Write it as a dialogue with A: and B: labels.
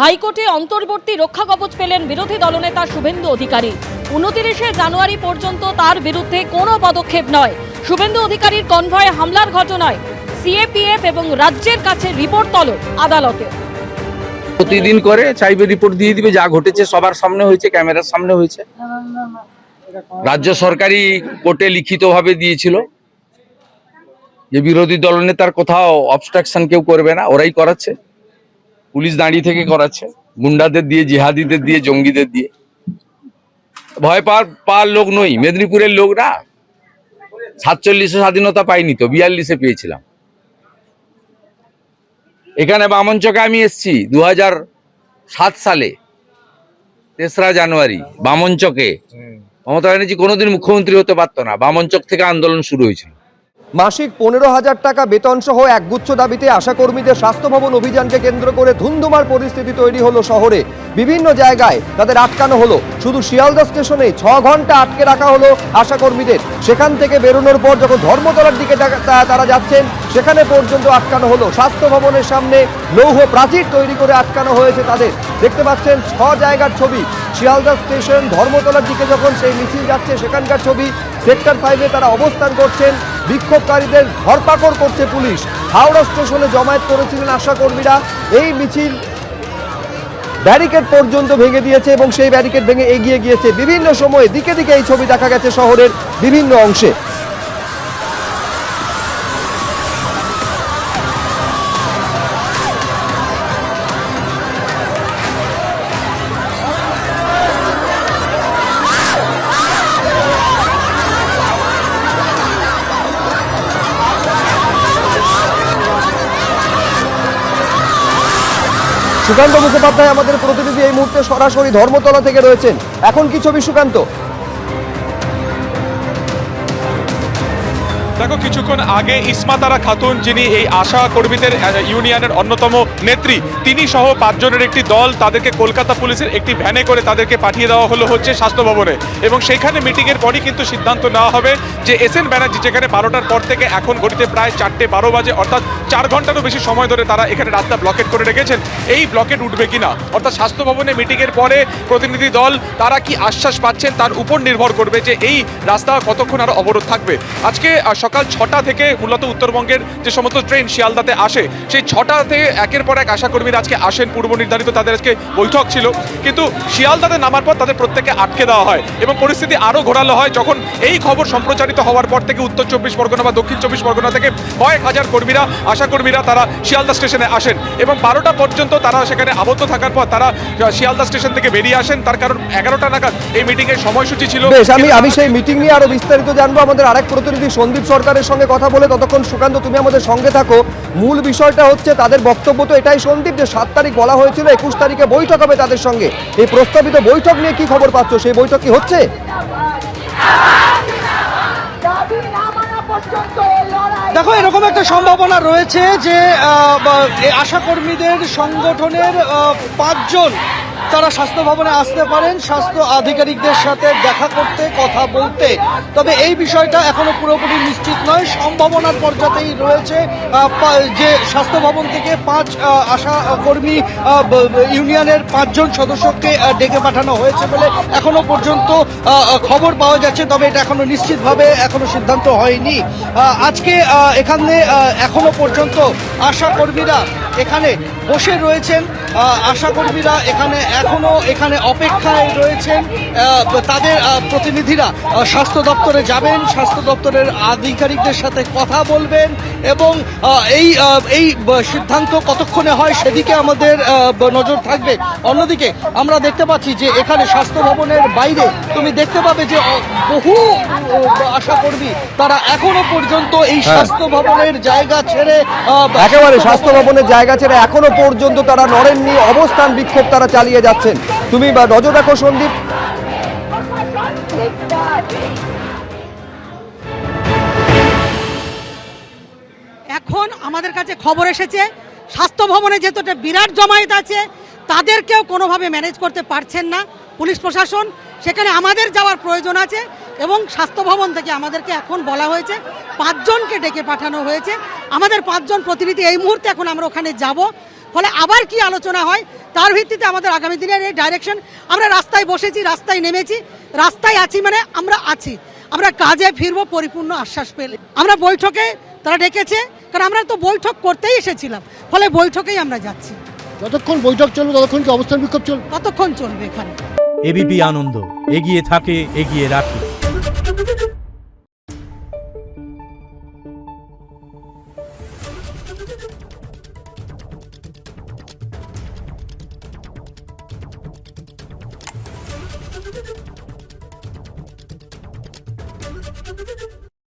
A: হাইকোর্টে অন্তর্বর্তী রক্ষা কবচ পেলেন বিরোধী দলনেতা শুভেন্দু অধিকারী। উনতিরিশে জানুয়ারি পর্যন্ত তার বিরুদ্ধে কোনো পদক্ষেপ নয়। শুভেন্দু অধিকারীর কনভয়ে হামলার ঘটনায় সিএপিএফ এবং রাজ্যের কাছে রিপোর্ট তলব আদালতে।
B: প্রতিদিন করে, চাইবে রিপোর্ট দিয়ে দিবে, যা ঘটেছে সবার সামনে হয়েছে, ক্যামেরার সামনে হয়েছে। রাজ্য সরকারি কোর্টে লিখিতভাবে দিয়েছিল যে বিরোধী দলনেতার কোথাও অবস্ট্রাকশন কেউ করবে না, ওরাই করাচ্ছে। পুলিশ দাঁড়িয়ে থেকে করাচ্ছে। গুন্ডাদের দিয়ে, জিহাদিদের দিয়ে, জঙ্গিদের দিয়ে। ভয় পাওয়ার পাওয়ার লোক নই। মেদিনীপুরের লোক না সাতচল্লিশে স্বাধীনতা পাইনি তো, বিয়াল্লিশে পেয়েছিলাম। এখানে বামনচকে আমি এসছি দু সাত সালে, তেসরা জানুয়ারি, বামনচকে। মমতা ব্যানার্জি কোনোদিন মুখ্যমন্ত্রী হতে পারতো না। বামনচক থেকে আন্দোলন শুরু হয়েছিল।
C: মাসিক পনেরো হাজার টাকা বেতন সহ একগুচ্ছ দাবিতে আশাকর্মীদের স্বাস্থ্য ভবন অভিযানকে কেন্দ্র করে ধুন্ধুমার পরিস্থিতি তৈরি হলো শহরে। বিভিন্ন জায়গায় তাদের আটকানো হলো। শুধু শিয়ালদা স্টেশনে ছ ঘণ্টা আটকে রাখা হলো আশাকর্মীদের। সেখান থেকে বেরোনোর পর যখন ধর্মতলার দিকে তারা যাচ্ছেন, সেখানে পর্যন্ত আটকানো হলো। স্বাস্থ্য ভবনের সামনে লৌহ প্রাচীর তৈরি করে আটকানো হয়েছে তাদের। দেখতে পাচ্ছেন ছ জায়গার ছবি। শিয়ালদা স্টেশন ধর্মতলার দিকে যখন সেই মিছিল যাচ্ছে, সেখানকার ছবি। সেক্টর ফাইভে তারা অবস্থান করছেন। বিক্ষোভকারীদের ধরপাকড় করছে পুলিশ। হাওড়া স্টেশনে জমায়েত করেছিলেন আশাকর্মীরা। এই মিছিল ব্যারিকেড পর্যন্ত ভেঙে দিয়েছে এবং সেই ব্যারিকেড ভেঙে এগিয়ে গিয়েছে। বিভিন্ন সময়ে দিকে দিকে এই ছবি দেখা গেছে শহরের বিভিন্ন অংশে। সুকান্ত মুখোপাধ্যায় আমাদের প্রতিনিধি এই মুহূর্তে সরাসরি ধর্মতলা থেকে রয়েছেন। এখন কি ছবি সুকান্ত?
D: দেখো কিছুক্ষণ আগে ইসমাতারা খাতুন যিনি এই আশা কর্মীদের ইউনিয়নের অন্যতম নেত্রী তিনি সহ পাঁচজনের একটি দল তাদেরকে কলকাতা পুলিশের একটি ভ্যানে করে তাদেরকে পাঠিয়ে দেওয়া হলো হচ্ছে স্বাস্থ্য ভবনে। এবং সেখানে মিটিংয়ের পরই কিন্তু সিদ্ধান্ত নেওয়া হবে যে এস এন ব্যানার্জি যেখানে বারোটার পর থেকে এখন ঘটিতে প্রায় চারটে বারো বাজে অর্থাৎ চার ঘন্টারও বেশি সময় ধরে তারা এখানে রাস্তা ব্লকেট করে রেখেছেন। এই ব্লকেট উঠবে কিনা? অর্থাৎ স্বাস্থ্য ভবনে মিটিংয়ের পরে প্রতিনিধি দল তারা কি আশ্বাস পাচ্ছেন? তার উপর নির্ভর করবে যে এই রাস্তা কতক্ষণ আরও অবরোধ থাকবে। আজকে আহ, সকাল ছটা থেকে মূলত উত্তরবঙ্গের যে সমস্ত ট্রেন শিয়ালদাতে আসে সেই ছটাতে একের পর এক আশাকর্মীরা আজকে আসেন। পূর্ব নির্ধারিত তাদের আজকে বৈঠক ছিল। কিন্তু শিয়ালদাতে নামার পর তাদের প্রত্যেককে আটকে দেওয়া হয় এবং পরিস্থিতি আরও ঘোরালো হয়। যখন এই খবর সম্প্রচারিত হওয়ার পর থেকে উত্তর চব্বিশ পরগনা বা দক্ষিণ চব্বিশ পরগনা থেকে কয়েক হাজার কর্মীরা আশাকর্মীরা তারা শিয়ালদা স্টেশনে আসেন এবং বারোটা পর্যন্ত তারা সেখানে আবদ্ধ থাকার পর তারা শিয়ালদা স্টেশন থেকে বেরিয়ে আসেন। তার কারণ এগারোটা নাগাদ এই মিটিংয়ের সময়সূচি ছিল।
C: আমি আমি সেই মিটিং নিয়ে আরও বিস্তারিত জানব। আমাদের আরেক প্রতিনিধি সন্দীপ সরকারের সঙ্গে কথা বলে ততক্ষণ সুকান্ত, তুমি আমাদের সঙ্গে থাকো। মূল বিষয়টা হচ্ছে তাদের বক্তব্য তো এটাই সন্দীপ যে সাত তারিখ বলা হয়েছিল, একুশ তারিখে বৈঠক হবে তাদের সঙ্গে। এই প্রস্তাবিত বৈঠক নিয়ে কি খবর পাচ্ছ? সেই বৈঠক কি হচ্ছে?
E: দেখো, এরকম একটা সম্ভাবনা রয়েছে যে আশাকর্মীদের সংগঠনের পাঁচজন তারা স্বাস্থ্য ভবনে আসতে পারেন, স্বাস্থ্য আধিকারিকদের সাথে দেখা করতে, কথা বলতে। তবে এই বিষয়টা এখনও পুরোপুরি নিশ্চিত নয়। সম্ভাবনার পর্যাতেই রয়েছে যে স্বাস্থ্য ভবন থেকে পাঁচ আশা কর্মী ইউনিয়নের পাঁচজন সদস্যকে ডেকে পাঠানো হয়েছে বলে এখনও পর্যন্ত খবর পাওয়া যাচ্ছে। তবে এটা এখনও নিশ্চিতভাবে এখনও সিদ্ধান্ত হয়নি। আজকে এখানে এখনও পর্যন্ত আশা কর্মীরা এখানে বসে রয়েছেন আশাকর্মীরা এখানে এখনও এখানে অপেক্ষায় রয়েছেন তাদের প্রতিনিধিরা স্বাস্থ্য দপ্তরে যাবেন স্বাস্থ্য দপ্তরের আধিকারিকদের সাথে কথা বলবেন এবং এই এই সিদ্ধান্ত কতক্ষণে হয় সেদিকে আমাদের নজর থাকবে। অন্যদিকে আমরা দেখতে পাচ্ছি যে এখানে স্বাস্থ্য ভবনের বাইরে তুমি দেখতে পাবে যে বহু আশাকর্মী তারা এখনও পর্যন্ত এই স্বাস্থ্য ভবনের জায়গা ছেড়ে
C: একেবারে স্বাস্থ্য ভবনের জায়গা ছেড়ে এখনও পর্যন্ত তারা নড়েননি, অবস্থান বিক্ষোভ তারা চালিয়ে যাচ্ছেন। তুমি বা নজর রাখো সন্দীপ।
F: এখন আমাদের কাছে খবর এসেছে, স্বাস্থ্য ভবনে যেহেতু একটা বিরাট জমায়েত আছে, তাদেরকেও কোনোভাবে ম্যানেজ করতে পারছেন না পুলিশ প্রশাসন। সেখানে আমাদের যাওয়ার প্রয়োজন আছে এবং স্বাস্থ্য ভবন থেকে আমাদেরকে এখন বলা হয়েছে পাঁচজনকে ডেকে পাঠানো হয়েছে। আমাদের পাঁচজন প্রতিনিধি এই মুহূর্তে এখন আমরা ওখানে যাব। ফলে আবার কি আলোচনা হয় তার ভিত্তিতে আমাদের আগামী দিনের এই ডাইরেকশন আমরা রাস্তায় বসেছি রাস্তায় নেমেছি রাস্তায় আছি মানে আমরা আছি। আমরা কাজে ফিরবো পরিপূর্ণ আশ্বাস পেলে। আমরা বৈঠকে তারা ডেকেছে কারণ আমরা তো বৈঠক করতেই এসেছিলাম। ফলে বৈঠকেই আমরা যাচ্ছি।
G: যতক্ষণ বৈঠক চলবে ততক্ষণ কি অবস্থান বিক্ষোভ চলবে?
F: ততক্ষণ চলবে এখানে।
H: এবিপি আনন্দ এগিয়ে থাকে এগিয়ে রাখে। Thank you.